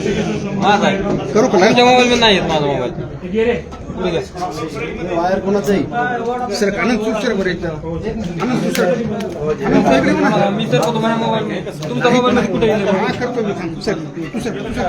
माझा आहे. करू का तुमच्या मोबाईल. मध्ये नाही येत माझा मोबाईल. वायर कोणाचं आहे? सर आनंद सुख सर बरं एकदा आनंद सुख सर आनंद सर इकडे म्हणा. मी तर करतो माझ्या मोबाईल तुमचा मोबाईल मध्ये कुठे गेला? हा करतो मी थांब. सर तू सर तू सर सर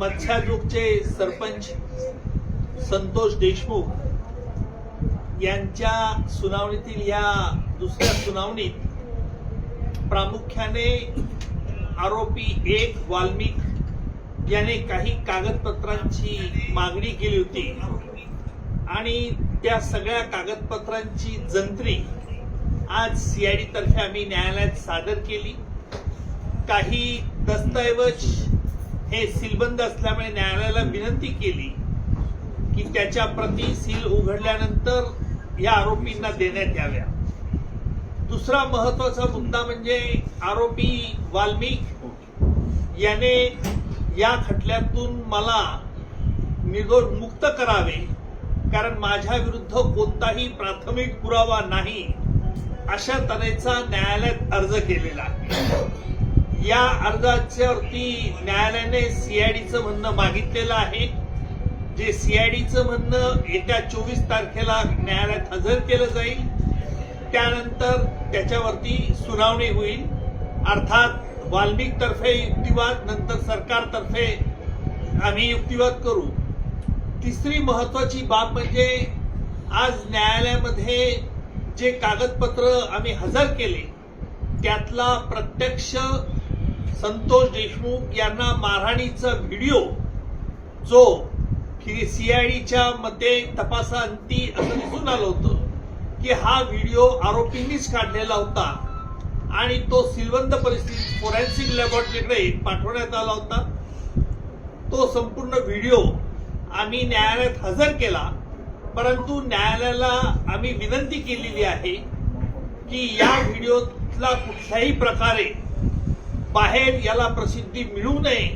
मत्स्याग्रुपचे सरपंच संतोष देशमुख यांच्या सुनावणीतील या दुसऱ्या सुनावणीत प्रामुख्याने आरोपी एक वाल्मिक याने काही कागदपत्रांची मागणी केली होती. आणि त्या सगळ्या कागदपत्रांची जंत्री आज सीआयडी तर्फे आम्ही न्यायालयात सादर केली. काही दस्तऐवज हे सीलबंद असल्यामुळे न्यायालयाला विनंती केली की त्याच्या प्रती सील उघडल्यानंतर या आरोपींना देण्यात याव्या. दुसरा महत्त्वाचा मुद्दा म्हणजे आरोपी वाल्मिक याने या खटल्यातून मला निर्दोष मुक्त करावे कारण माझ्या विरुद्ध कोणताही प्राथमिक पुरावा नाही अशा तऱ्हेचा न्यायालयात अर्ज केलेला आहे. या अर्जाच्यावरती न्यायालयाने सीआयडीचं म्हणणं मागितलेलं आहे. जे सीआयडीचं म्हणणं येत्या चोवीस तारखेला न्यायालयात हजर केलं जाईल. त्यानंतर त्याच्यावरती सुनावणी होईल. अर्थात वाल्मिकतर्फे युक्तिवाद नंतर सरकारतर्फे आम्ही युक्तिवाद करू. तिसरी महत्वाची बाब म्हणजे आज न्यायालयामध्ये जे कागदपत्र आम्ही हजर केले त्यातला प्रत्यक्ष संतोष देशमुख यांना मारहाणीचा व्हिडिओ जो की सीआयडीच्या मते तपासांती असं दिसून आलं होतं की हा व्हिडिओ आरोपींनीच काढलेला होता. आणि तो सिलवंत परिस्थितीत फोरेन्सिक लॅबॉरेटरीकडे पाठवण्यात आला होता. तो संपूर्ण व्हिडिओ आम्ही न्यायालयात हजर केला. परंतु न्यायालयाला आम्ही विनंती केलेली आहे की या व्हिडिओतला कुठल्याही प्रकारे बाहेर याला प्रसिद्धी मिळू नये.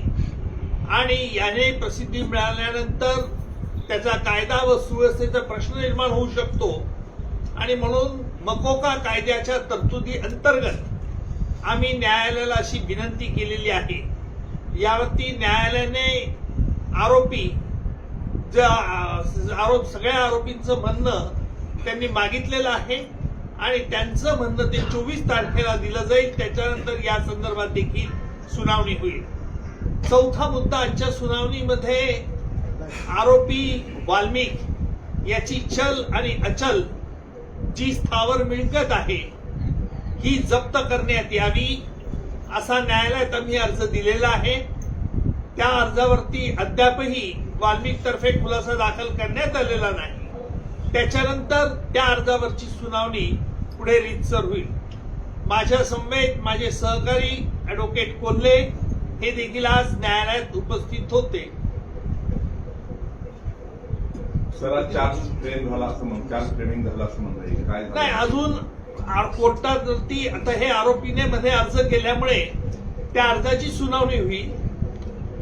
आणि याने प्रसिद्धी मिळाल्यानंतर त्याचा कायदा व सुव्यवस्थेचा प्रश्न निर्माण होऊ शकतो. आणि म्हणून मकोका कायद्याच्या तरतुदी अंतर्गत आम्ही न्यायालयाला अशी विनंती केलेली आहे. यावरती न्यायालयाने आरोपी ज आरोप सगळ्या आरोपींचं म्हणणं त्यांनी मागितलेलं आहे. आणि त्यांचं म्हणणं ते चोवीस तारखेला दिलं जाईल. त्याच्यानंतर या संदर्भात देखील सुनावणी होईल. चौथा मुद्दा आजच्या सुनावणीमध्ये आरोपी वाल्मिक याची चल आणि अचल जी स्थावर मिळकत आहे ही जप्त करण्यात यावी असा न्यायालयात आम्ही अर्ज दिलेला आहे. त्या अर्जावरती अद्यापही वाल्मिक तर्फे खुलासा दाखल करण्यात आलेला नाही. त्याच्यानंतर त्या अर्जावरची सुनावणी पुढे रीतसर होईल. माझ्या समवेत माझे सहकारी ऍडव्होकेट कोल्हे हे देखील आज न्यायालयात उपस्थित होते. सर आज चार्ज ट्रेन झाला असं म्हण चार्ज ट्रेनिंग झालं असं म्हणता येईल काय नाही अजून कोर्टावरती आता हे आरोपीने मध्ये अर्ज केल्यामुळे त्या अर्जाची सुनावणी होईल.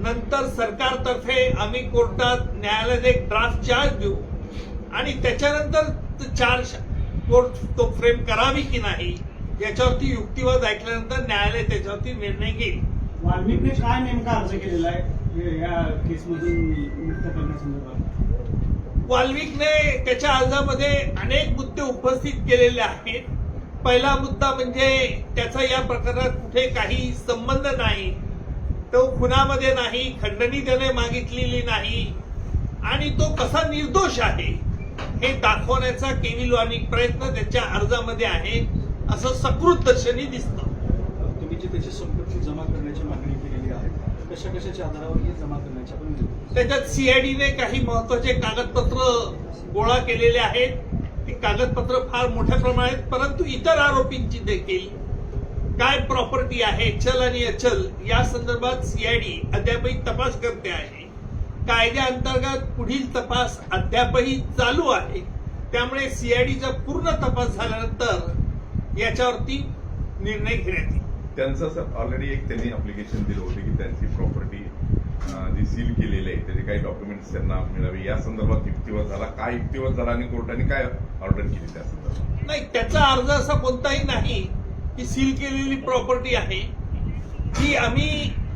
नंतर सरकारतर्फे आम्ही कोर्टात न्यायालयात एक ड्राफ्ट चार्ज देऊ. आणि त्याच्यानंतर चार्ज कोर्ट तो फ्रेम करावी की नाही याच्यावरती युक्तिवाद ऐकल्यानंतर न्यायालय त्याच्यावरती निर्णय घेईल. वाल्मिकने काय नेमका अर्ज केलेला आहे? या केसमधून मुक्त करण्यासंदर्भात. वाल्मिकने त्याच्या अर्जामध्ये अनेक मुद्दे उपस्थित केलेले आहेत. पहिला मुद्दा म्हणजे त्याचा या प्रकरणात कुठे काही संबंध नाही. तो खुनामध्ये नाही खंडणी त्याने मागितलेली नाही. आणि तो कसा निर्दोष आहे? हे दाखवण्याचा केविलवाणी प्रयत्न त्याच्या अर्जामध्ये आहे असं सकृत दर्शनी दिसतं. तुम्ही जी त्याची संपत्ती जमा करण्याची मागणी केलेली आहे कशा कशाच्या आधारावर ही जमा करण्याची आपण विनंती त्याच्यात सीआयडीने काही महत्त्वाचे कागदपत्र गोळा केलेले आहेत. ती कागदपत्र फार मोठ्या प्रमाणात परंतु इतर आरोपींची देखील. काय प्रॉपर्टी आहे चल आणि अचल या संदर्भात सीआयडी अद्यापही तपास करते आहे. कायद्याअंतर्गत पुढील तपास अद्यापही चालू आहे. त्यामुळे सीआयडीचा पूर्ण तपास झाल्यानंतर याच्यावरती निर्णय घेण्यात येईल. त्यांचं सर ऑलरेडी एक त्यांनी अप्लिकेशन दिलं होतं की त्यांची प्रॉपर्टी जी सील केलेली आहे त्याचे काही डॉक्युमेंट्स त्यांना मिळावे. या संदर्भात युक्तिवाद झाला. काय युक्तिवाद झाला आणि कोर्टाने काय ऑर्डर केली त्या संदर्भात? नाही त्याचा अर्ज असा कोणताही नाही की सील केलेली प्रॉपर्टी आहे. जी आम्ही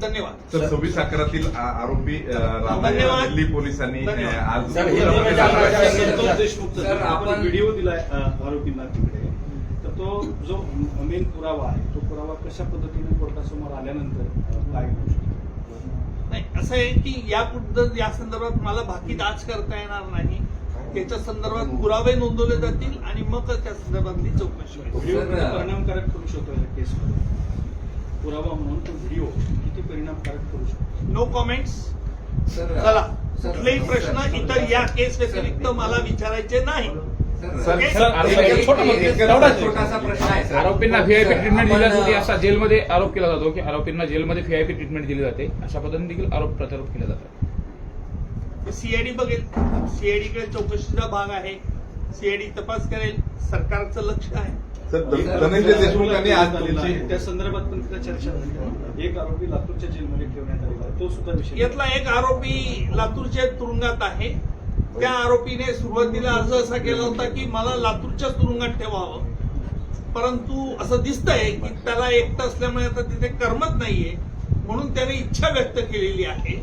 धन्यवाद. तर सव्वीस अकरातील आरोपी या. दिल्ली पोलिसांनी. आज संतोष देशमुखचा सर, जो आपण व्हिडिओ दिलाय आरोपींना तिकडे तर तो जो मेन पुरावा आहे तो पुरावा कशा पद्धतीने कोर्टासमोर आल्यानंतर काय होऊ शकतो? नाही असं आहे की यापुढे या संदर्भात मला भाकीत आज करता येणार नाही. त्याच्या संदर्भात पुरावे नोंदवले जातील आणि मग त्या संदर्भातली चौकशी परिणामकारक ठरू शकतो या केसमध्ये पुरावा म्हणून तो व्हिडिओ किती परिणामकारक ठरू शकतो? नो कॉमेंट्स सर चला कुठलेही प्रश्न इतर या केस व्यतिरिक्त मला विचारायचे नाही. Sir, okay? सर, सर, एक- एक छोटा एक- मुद्दा- एक- तेवढाच- छोटासा प्रश्न आहे सर. आरोपींना व्हीआयपी ट्रीटमेंट दिली जाते असा जेलमध्ये आरोप केला जातो की आरोपींना जेलमध्ये व्हीआयपी ट्रीटमेंट दिली जाते अशा पद्धतीने देखील आरोप प्रत्यारोप केले जातात. सीआयडी बघेल. सीआयडी कडे चौकशीचा भाग आहे. सीआयडी तपास करेल. सरकारचं लक्ष आहे. धनंजय देशमुखांनी आज आहे. त्या संदर्भात पण तिथं चर्चा झाली एक आरोपी लातूरच्या जेलमध्ये ठेवण्यात आलेला आहे. तो सुद्धा विषय यातला एक आरोपी लातूरच्या तुरुंगात आहे. त्या आरोपीने सुरुवातीला अर्ज असा केला होता की मला लातूरच्या तुरुंगात ठेवावं. परंतु असं दिसतंय की त्याला एकटं असल्यामुळे आता तिथे करमत नाहीये. म्हणून त्याने इच्छा व्यक्त केलेली आहे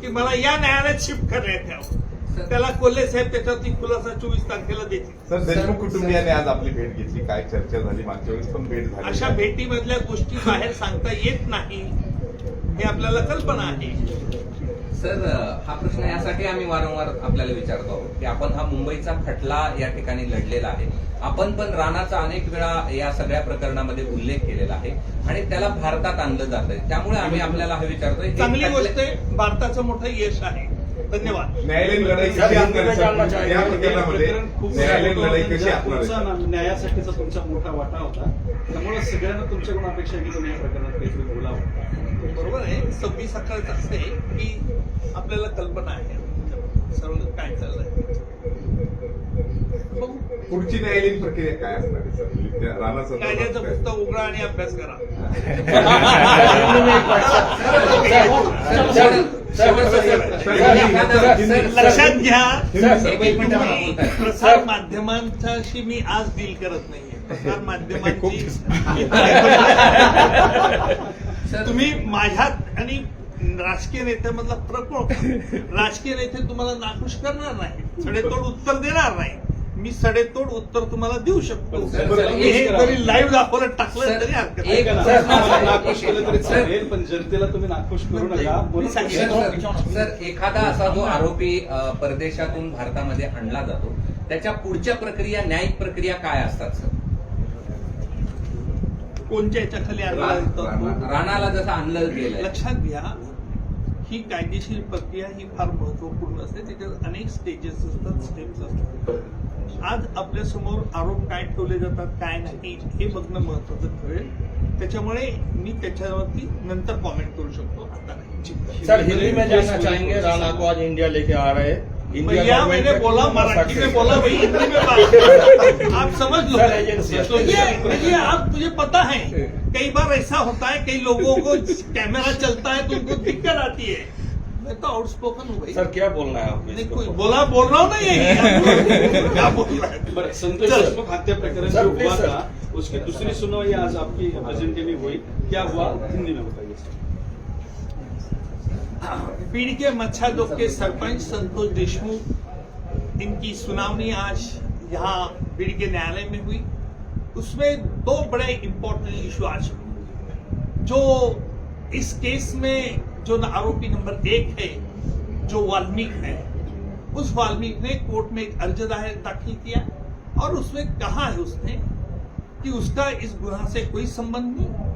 की मला या न्यायालयात शिफ्ट करण्यात यावं. त्याला कोल्हे साहेब त्याच्यावरती खुलासा चोवीस तारखेला देतील. सर देशमुख कुटुंबियांनी आज आपली भेट घेतली. काय चर्चा झाली? मागच्या वेळेस पण भेट झाली. अशा भेटीमधल्या गोष्टी बाहेर सांगता येत नाही हे आपल्याला कल्पना आहे. सर हा प्रश्न यासाठी आम्ही वारंवार आपल्याला विचारतो आहोत की आपण हा मुंबईचा खटला या ठिकाणी लढलेला आहे. आपण पण राणाचा अनेक वेळा या सगळ्या प्रकरणामध्ये उल्लेख केलेला आहे आणि त्याला भारतात आणलं जात आहे त्यामुळे आम्ही आपल्याला हे विचारतोय. चांगली खटले- गोष्ट आहे भारताचं मोठं यश आहे. धन्यवाद. न्यायालयीन लढाई कशी असणार? या प्रकरणामध्ये न्यायालयीन लढाई कशी. असणार आहे, तुमचा न्यायासाठीचा मोठा वाटा होता. त्यामुळे सगळ्यांना तुमच्याकडून अपेक्षा आहे की तुम्ही या प्रकरणात काहीतरी बोलावं. बरोबर आहे. सव्वीस अकराचं असं आहे की आपल्याला कल्पना आहे. सर्व काय चाललंय? पुढची न्यायालयीन प्रक्रिया काय असणार म्हणजे राणा कायद्याचं काय? पुस्तक उघडा आणि अभ्यास करा. लक्षात घ्या. प्रसार माध्यमांच्याशी मी आज डील करत नाहीये. प्रसार माध्यमांची तुम्ही माझ्यात आणि राजकीय नेत्यामधला प्रकोप राजकीय नेते तुम्हाला नाखुश करणार नाही सडेतोड उत्तर देणार नाही मी सडेतोड उत्तर तुम्हाला देऊ शकतो. हे जरी लाईव्ह दाखवलं टाकलं तरी नाखुश केलं तरी सर, चालेल पण जनतेला तुम्ही नाखुश करू नका. सर, एखादा असा जो आरोपी परदेशातून भारतामध्ये आणला जातो त्याच्या पुढच्या प्रक्रिया न्यायिक प्रक्रिया काय असतात सर? कोणत्या याच्या खाली राणाला जसं आणलं गेलंय. लक्षात घ्या ही कायदेशीर प्रक्रिया ही फार महत्त्वपूर्ण असते. त्याच्यात अनेक स्टेजेस असतात स्टेप्स असतात. आज आपल्यासमोर आरोप काय ठेवले जातात काय नाही हे बघणं महत्वाचं ठरेल. त्याच्यामुळे मी त्याच्यावरती नंतर कॉमेंट करू शकतो. आता नाही. सर हिंदी में जानना चाहेंगे राणा को आज इंडिया लेके आ रहे हैं। भैया मैंने बोला मराठी में बोला? भाई हिंदी में बात आप समझ लो। एजेंसी है। देखिए आप मुझे पता है कई बार ऐसा होता है कई लोगों को कैमरा चलता है तो उनको दिक्कत आती है। मैं तो आउटस्पोकन हूँ भाई। सर क्या बोलना है आपको नहीं कोई बोला बोल रहा हूँ ना यही। क्या बोल रहा है? संतोष. देशमुख हत्या प्रकरण जो हुआ था उसकी दूसरी सुनवाई आज आपकी प्रेजेंटी में हुई। क्या हुआ? हिंदी में बताइए सर। पीड़ के मच्छादों के सरपंच संतोष देशमुख इनकी सुनावनी आज यहाँ पीढ़ी के न्यायालय में हुई। उसमें दो बड़े इम्पोर्टेंट इशू आज हुए। जो इस केस में जो न- आरोपी नंबर एक है जो वाल्मीक है उस वाल्मीक ने कोर्ट में एक अर्ज़ दाखिल किया और उसमें कहा है उसने कि उसका इस गुनाह से कोई संबंध नहीं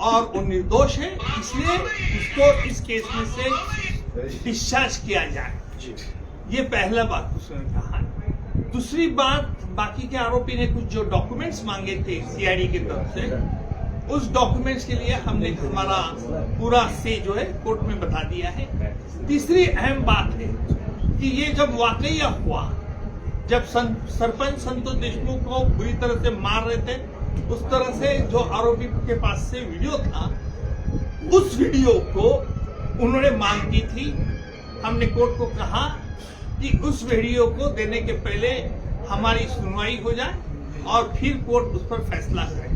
और वो निर्दोष है इसलिए उसको इस केस में से डिस्चार्ज किया जाए। ये पहला बात उसने कहा। दूसरी बात बाकी के आरोपी ने कुछ जो डॉक्यूमेंट्स मांगे थे सीआईडी की तरफ़ से उस डॉक्यूमेंट्स के लिए हमने हमारा पूरा से जो है कोर्ट में बता दिया है। तीसरी अहम बात है कि ये जब वाकया हुआ जब सं, सरपंच संतोष देशमुख को बुरी तरह से मार रहे थे उस तरह से जो आरोपी के पास से वीडियो था उस वीडियो को उन्होंने मांग की थी। हमने कोर्ट को कहा कि उस वीडियो को देने के पहले हमारी सुनवाई हो जाए और फिर कोर्ट उस पर फैसला करे।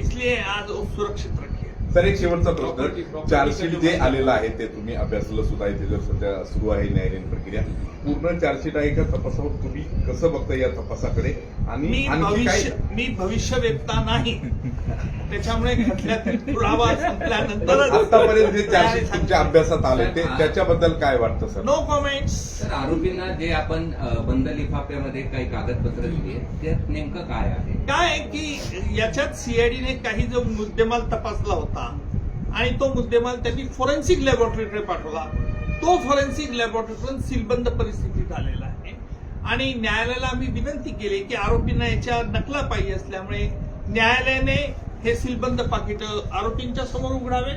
इसलिए आज वो सुरक्षित रखिए। सर एक शेवटचा प्रश्न. चार्जशीट जे आलेलं आहे ते तुम्ही अभ्यासलं सुद्धा आहे त्याच्यावर सध्या सुरू आहे न्यायालयीन प्रक्रिया पूर्ण चार्जशीट आहे का? तपासावर तुम्ही कसं बघता या तपासाकडे? आणि मी भविष्य मी भविष्य वेधता नाही. त्याच्यामुळे पुरावा आतापर्यंत जे चार्जशीट तुमच्या अभ्यासात आले ते त्याच्याबद्दल काय वाटतं सर? नो कॉमेंट्स तर आरोपींना जे आपण बंद लिफाफ्यामध्ये काही कागदपत्र दिली आहेत त्यात नेमकं काय आहे? काय आहे की याच्यात सीआयडीने काही जो मुद्देमाल तपासला होता आणि तो मुद्देमाल त्यांनी फॉरेन्सिक लॅबोरेटरीकडे पाठवला तो फॉरेन्सिक लॅबोरेटरीतून सीलबंद परिस्थितीत आलेला आहे. आणि न्यायालयाला आम्ही विनंती केली की आरोपींना याच्या नकला पाहिजे असल्यामुळे न्यायालयाने हे सीलबंद पाकिट आरोपींच्या समोर उघडावे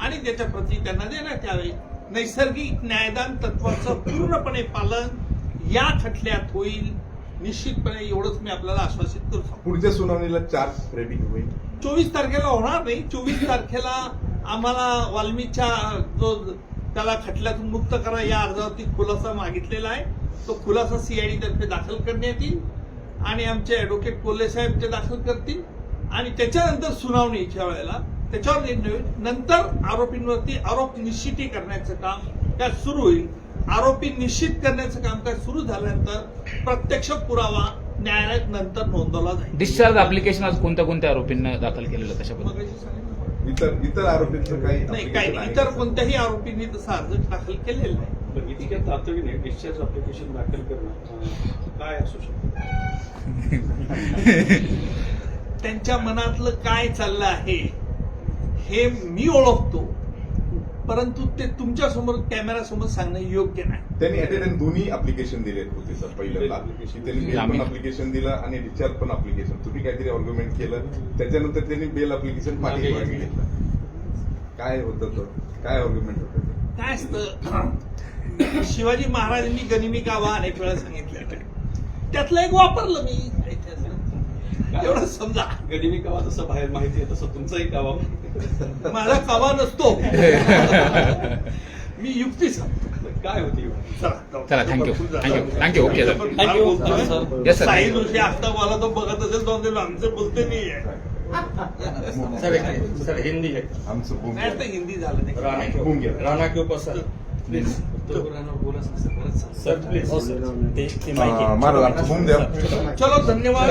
आणि त्याच्या प्रती त्यांना देण्यात यावे. नैसर्गिक न्यायदान तत्वाचं पूर्णपणे पालन या खटल्यात होईल. निश्चितपणे एवढंच मी आपल्याला आश्वासित करू शकतो पुढच्या सुनावणीला चार्ज फ्रेमिंग होईल. चोवीस तारखेला होणार नाही. चोवीस तारखेला आम्हाला वाल्मीच्या जो त्याला खटल्यातून मुक्त करा या अर्जावरती खुलासा मागितलेला आहे. तो खुलासा सीआयडी तर्फे दाखल करण्यात येईल आणि आमचे ऍडव्होकेट कोल्हे साहेब ते दाखल करतील. आणि त्याच्यानंतर सुनावणीच्या वेळेला. त्याच्यावर निर्णय होईल. नंतर आरोपींवरती आरोप निश्चिती करण्याचं काम काय सुरू होईल. आरोपी निश्चित करण्याचं काम काय सुरू झाल्यानंतर प्रत्यक्ष पुरावा न्यायालयात नंतर नोंदवला जाईल. डिस्चार्ज अप्लिकेशन आज कोणत्या कोणत्या आरोपींना दाखल केलेलं त्याच्या मग अशी सांगितलं. इतर इतर आरोपींचं काही नाही काही इतर का? कोणत्याही आरोपींनी तसा अर्ज दाखल केलेला नाही. इतक्या तातडीने डिस्चार्ज अप्लिकेशन दाखल करणं काय असू शकतं? त्यांच्या मनातलं काय चाललं आहे हे मी ओळखतो. परंतु ते तुमच्यासमोर कॅमेरा समोर सांगणं योग्य नाही. त्यांनी अटेंडन्स दोन्ही अप्लिकेशन दिले होते सर. पहिल्यांदा. की त्यांनी बेल पण जामीन. अप्लिकेशन दिलं आणि डिस्चार्ज पण अप्लिकेशन तुम्ही काहीतरी ऑर्ग्युमेंट केलं. त्याच्यानंतर त्यांनी बेल अप्लिकेशन मागे पाठीमागे घेतलं. काय होतं काय ऑर्ग्युमेंट होतं? काय असतं? शिवाजी महाराजांनी गनिमी गावा अनेक वेळा सांगितलेलं त्यातलं एक वापरलं मी. एवढं समजा गडिमी कावा जसं बाहेर माहिती आहे तसं तुमचंही कावा. माझा कावा नसतो. मी युक्ती सांगतो. काय होती चला thank you thank you thank you okay sir. Sai Joshi आता मला तो बघत असेल तो आमचं बोलते नाही आहे. सर हिंदी है आमचं हिंदी झालं राणा. राणा के ऊपर सर प्लीज बुम द्या चलो धन्यवाद